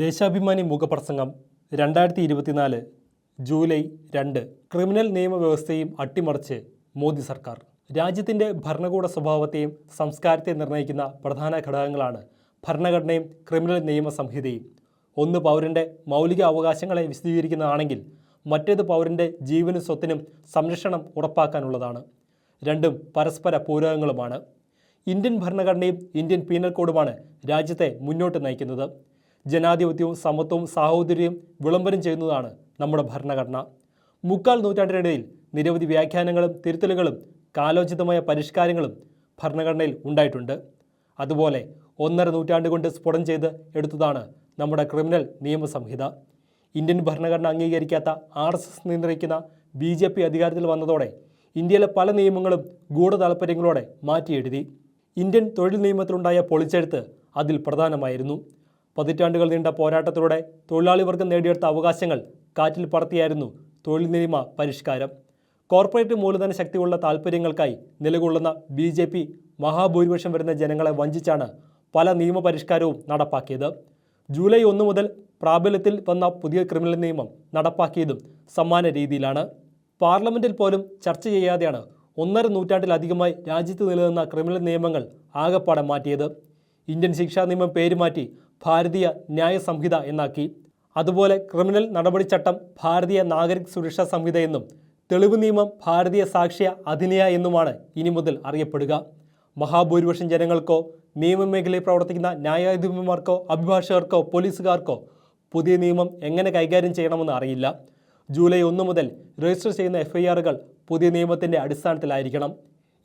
ദേശാഭിമാനി മുഖപ്രസംഗം രണ്ടായിരത്തി ഇരുപത്തിനാല് ജൂലൈ രണ്ട്. ക്രിമിനൽ നിയമവ്യവസ്ഥയും അട്ടിമറിച്ച് മോദി സർക്കാർ. രാജ്യത്തിന്റെ ഭരണകൂട സ്വഭാവത്തെയും സംസ്കാരത്തെയും നിർണയിക്കുന്ന പ്രധാന ഘടകങ്ങളാണ് ഭരണഘടനയും ക്രിമിനൽ നിയമ സംഹിതയും. ഒന്ന് പൗരന്റെ മൗലിക അവകാശങ്ങളെ വിശദീകരിക്കുന്നതാണെങ്കിൽ മറ്റേത് പൗരന്റെ ജീവനും സ്വത്തിനും സംരക്ഷണം ഉറപ്പാക്കാനുള്ളതാണ്. രണ്ടും പരസ്പര പൂരകങ്ങളുമാണ് ഇന്ത്യൻ ഭരണഘടനയും ഇന്ത്യൻ പീനൽ കോഡുമാണ് രാജ്യത്തെ മുന്നോട്ട് നയിക്കുന്നത്. ജനാധിപത്യവും സമത്വവും സാഹോദര്യവും വിളംബരം ചെയ്യുന്നതാണ് നമ്മുടെ ഭരണഘടന. മുക്കാൽ നൂറ്റാണ്ടിനിടയിൽ നിരവധി വ്യാഖ്യാനങ്ങളും തിരുത്തലുകളും കാലോചിതമായ പരിഷ്കാരങ്ങളും ഭരണഘടനയിൽ ഉണ്ടായിട്ടുണ്ട്. അതുപോലെ ഒന്നര നൂറ്റാണ്ട് കൊണ്ട് സ്ഫുടം ചെയ്ത് എടുത്തതാണ് നമ്മുടെ ക്രിമിനൽ നിയമസംഹിത ഇന്ത്യൻ ഭരണഘടന അംഗീകരിക്കാത്ത ആർ എസ് എസ് നിയന്ത്രിക്കുന്ന ബി ജെ പി അധികാരത്തിൽ വന്നതോടെ ഇന്ത്യയിലെ പല നിയമങ്ങളും ഗൂഢതാൽപ്പര്യങ്ങളോടെ മാറ്റിയെഴുതി. ഇന്ത്യൻ തൊഴിൽ നിയമത്തിലുണ്ടായ പൊളിച്ചെഴുത്ത് അതിൽ പ്രധാനമായിരുന്നു. പതിറ്റാണ്ടുകൾ നീണ്ട പോരാട്ടത്തിലൂടെ തൊഴിലാളി വർഗം നേടിയെടുത്ത അവകാശങ്ങൾ കാറ്റിൽ പറത്തിയായിരുന്നു തൊഴിൽ നിയമ പരിഷ്കാരം. കോർപ്പറേറ്റ് മൂലധന ശക്തിയുള്ള താൽപ്പര്യങ്ങൾക്കായി നിലകൊള്ളുന്ന ബി ജെ പി മഹാഭൂരിപക്ഷം വരുന്ന ജനങ്ങളെ വഞ്ചിച്ചാണ് പല നിയമപരിഷ്കാരവും നടപ്പാക്കിയത്. ജൂലൈ ഒന്ന് മുതൽ പ്രാബല്യത്തിൽ വന്ന പുതിയ ക്രിമിനൽ നിയമം നടപ്പാക്കിയതും സമാന രീതിയിലാണ്. പാർലമെന്റിൽ പോലും ചർച്ച ചെയ്യാതെയാണ് ഒന്നര നൂറ്റാണ്ടിലധികമായി രാജ്യത്ത് നിലനിന്ന ക്രിമിനൽ നിയമങ്ങൾ ആകെപ്പാടെ മാറ്റിയത്. ഇന്ത്യൻ ശിക്ഷാ നിയമം പേരുമാറ്റി ഭാരതീയ ന്യായ സംഹിത എന്നാക്കി. അതുപോലെ ക്രിമിനൽ നടപടിച്ചട്ടം ഭാരതീയ നാഗരിക് സുരക്ഷാ സംഹിത എന്നും തെളിവ് നിയമം ഭാരതീയ സാക്ഷ്യ അധിനിയ എന്നുമാണ് ഇനി മുതൽ അറിയപ്പെടുക. മഹാഭൂരിപക്ഷം ജനങ്ങൾക്കോ നിയമമേഖലയിൽ പ്രവർത്തിക്കുന്ന ന്യായാധിപന്മാർക്കോ അഭിഭാഷകർക്കോ പോലീസുകാർക്കോ പുതിയ നിയമം എങ്ങനെ കൈകാര്യം ചെയ്യണമെന്ന് അറിയില്ല. ജൂലൈ ഒന്ന് മുതൽ രജിസ്റ്റർ ചെയ്യുന്ന എഫ്ഐആറുകൾ പുതിയ നിയമത്തിന്റെ അടിസ്ഥാനത്തിലായിരിക്കണം.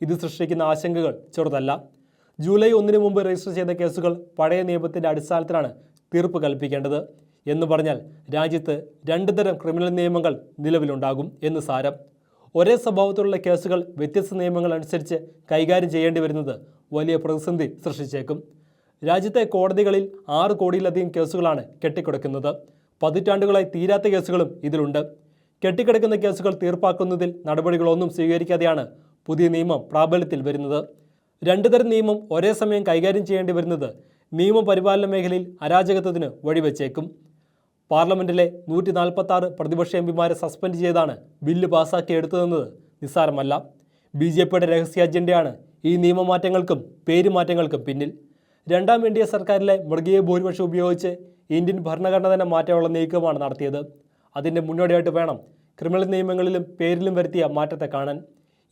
ഇത് സൃഷ്ടിക്കുന്ന ആശങ്കകൾ ചെറുതല്ല. ജൂലൈ ഒന്നിന് മുമ്പ് രജിസ്റ്റർ ചെയ്ത കേസുകൾ പഴയ നിയമത്തിന്റെ അടിസ്ഥാനത്തിലാണ് തീർപ്പ് കൽപ്പിക്കേണ്ടത് എന്ന് പറഞ്ഞാൽ രാജ്യത്ത് രണ്ട് തരം ക്രിമിനൽ നിയമങ്ങൾ നിലവിലുണ്ടാകും എന്ന് സാരം. ഒരേ സ്വഭാവത്തിലുള്ള കേസുകൾ വ്യത്യസ്ത നിയമങ്ങൾ അനുസരിച്ച് കൈകാര്യം ചെയ്യേണ്ടി വരുന്നത് വലിയ പ്രതിസന്ധി സൃഷ്ടിച്ചേക്കും. രാജ്യത്തെ കോടതികളിൽ ആറ് കോടിയിലധികം കേസുകളാണ് കെട്ടിക്കിടക്കുന്നത്. പതിറ്റാണ്ടുകളായി തീരാത്ത കേസുകളും ഇതിലുണ്ട്. കെട്ടിക്കിടക്കുന്ന കേസുകൾ തീർപ്പാക്കുന്നതിൽ നടപടികളൊന്നും സ്വീകരിക്കാതെയാണ് പുതിയ നിയമം പ്രാബല്യത്തിൽ വരുന്നത്. രണ്ടു തരം നിയമം ഒരേ സമയം കൈകാര്യം ചെയ്യേണ്ടി വരുന്നത് നിയമപരിപാലന മേഖലയിൽ അരാജകത്വത്തിന് വഴിവെച്ചേക്കും. പാർലമെന്റിലെ നൂറ്റി നാൽപ്പത്തി ആറ് പ്രതിപക്ഷ എം പിമാരെ സസ്പെൻഡ് ചെയ്താണ് ബില്ല് പാസാക്കി എടുത്തതെന്നത് നിസ്സാരമല്ല. ബി ജെ പിയുടെ രഹസ്യ അജണ്ടയാണ് ഈ നിയമമാറ്റങ്ങൾക്കും പേരുമാറ്റങ്ങൾക്കും പിന്നിൽ. രണ്ടാം എൻ ഡി എ സർക്കാരിലെ മൃഗീയ ഭൂരിപക്ഷം ഉപയോഗിച്ച് ഇന്ത്യൻ ഭരണഘടന തന്നെ മാറ്റാനുള്ള നീക്കമാണ് നടത്തിയത്. അതിന്റെ മുന്നോടിയായിട്ട് വേണം ക്രിമിനൽ നിയമങ്ങളിലും പേരിലും വരുത്തിയ മാറ്റത്തെ കാണാൻ.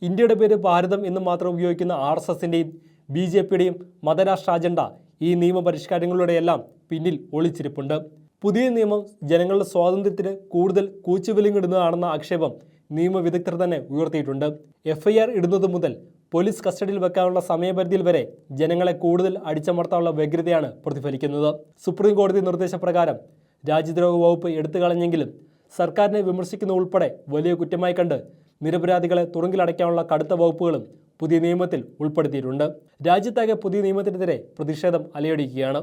ഇന്ത്യയുടെ പേര് ഭാരതം എന്ന് മാത്രം ഉപയോഗിക്കുന്ന ആർ എസ് എസിന്റെയും ബി ജെ പിയുടെയും മതരാഷ്ട്ര അജണ്ട ഈ നിയമപരിഷ്കാരങ്ങളുടെയെല്ലാം പിന്നിൽ ഒളിച്ചിരിപ്പുണ്ട്. പുതിയ നിയമം ജനങ്ങളുടെ സ്വാതന്ത്ര്യത്തിന് കൂടുതൽ കൂച്ചുവിലിങ്ങിടുന്നതാണെന്ന ആക്ഷേപം നിയമവിദഗ്ധർ തന്നെ ഉയർത്തിയിട്ടുണ്ട്. എഫ്ഐആർ ഇടുന്നത് മുതൽ പോലീസ് കസ്റ്റഡിയിൽ വെക്കാനുള്ള സമയപരിധിയിൽ വരെ ജനങ്ങളെ കൂടുതൽ അടിച്ചമർത്താനുള്ള വ്യഗ്രതയാണ് പ്രതിഫലിക്കുന്നത്. സുപ്രീം കോടതി നിർദ്ദേശപ്രകാരം രാജ്യദ്രോഹ വകുപ്പ് എടുത്തു കളഞ്ഞെങ്കിലും സർക്കാരിനെ വിമർശിക്കുന്ന ഉൾപ്പെടെ വലിയ കുറ്റമായി കണ്ട് നിരപരാധികളെ തുറങ്കിലടയ്ക്കാനുള്ള കടുത്ത വകുപ്പുകളും പുതിയ നിയമത്തിൽ ഉൾപ്പെടുത്തിയിട്ടുണ്ട്. രാജ്യത്താകെ പുതിയ നിയമത്തിനെതിരെ പ്രതിഷേധം അലയടിക്കുകയാണ്.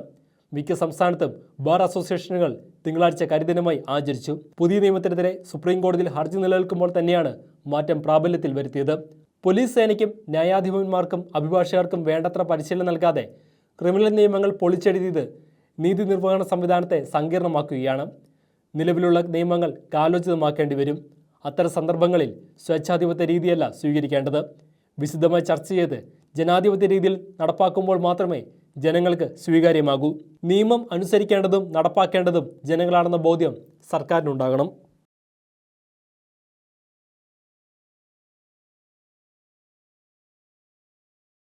മിക്ക സംസ്ഥാനത്തും ബാർ അസോസിയേഷനുകൾ തിങ്കളാഴ്ച കരിദിനമായി ആചരിച്ചു. പുതിയ നിയമത്തിനെതിരെ സുപ്രീം കോടതിയിൽ ഹർജി നിലനിൽക്കുമ്പോൾ തന്നെയാണ് മാറ്റം പ്രാബല്യത്തിൽ വരുത്തിയത്. പോലീസ് സേനയ്ക്കും ന്യായാധിപന്മാർക്കും അഭിഭാഷകർക്കും വേണ്ടത്ര പരിശീലനം നൽകാതെ ക്രിമിനൽ നിയമങ്ങൾ പൊളിച്ചെഴുതിയത് നീതി നിർവഹണ സംവിധാനത്തെ സങ്കീർണമാക്കുകയാണ്. നിലവിലുള്ള നിയമങ്ങൾ കാലോചിതമാക്കേണ്ടി വരും. അത്തരം സന്ദർഭങ്ങളിൽ സ്വേച്ഛാധിപത്യ രീതിയല്ല സ്വീകരിക്കേണ്ടത്. വിശദമായി ചർച്ച ചെയ്ത് ജനാധിപത്യ രീതിയിൽ നടപ്പാക്കുമ്പോൾ മാത്രമേ ജനങ്ങൾക്ക് സ്വീകാര്യമാകൂ. നിയമം അനുസരിക്കേണ്ടതും നടപ്പാക്കേണ്ടതും ജനങ്ങളാണെന്ന ബോധ്യം സർക്കാരിനുണ്ടാകണം.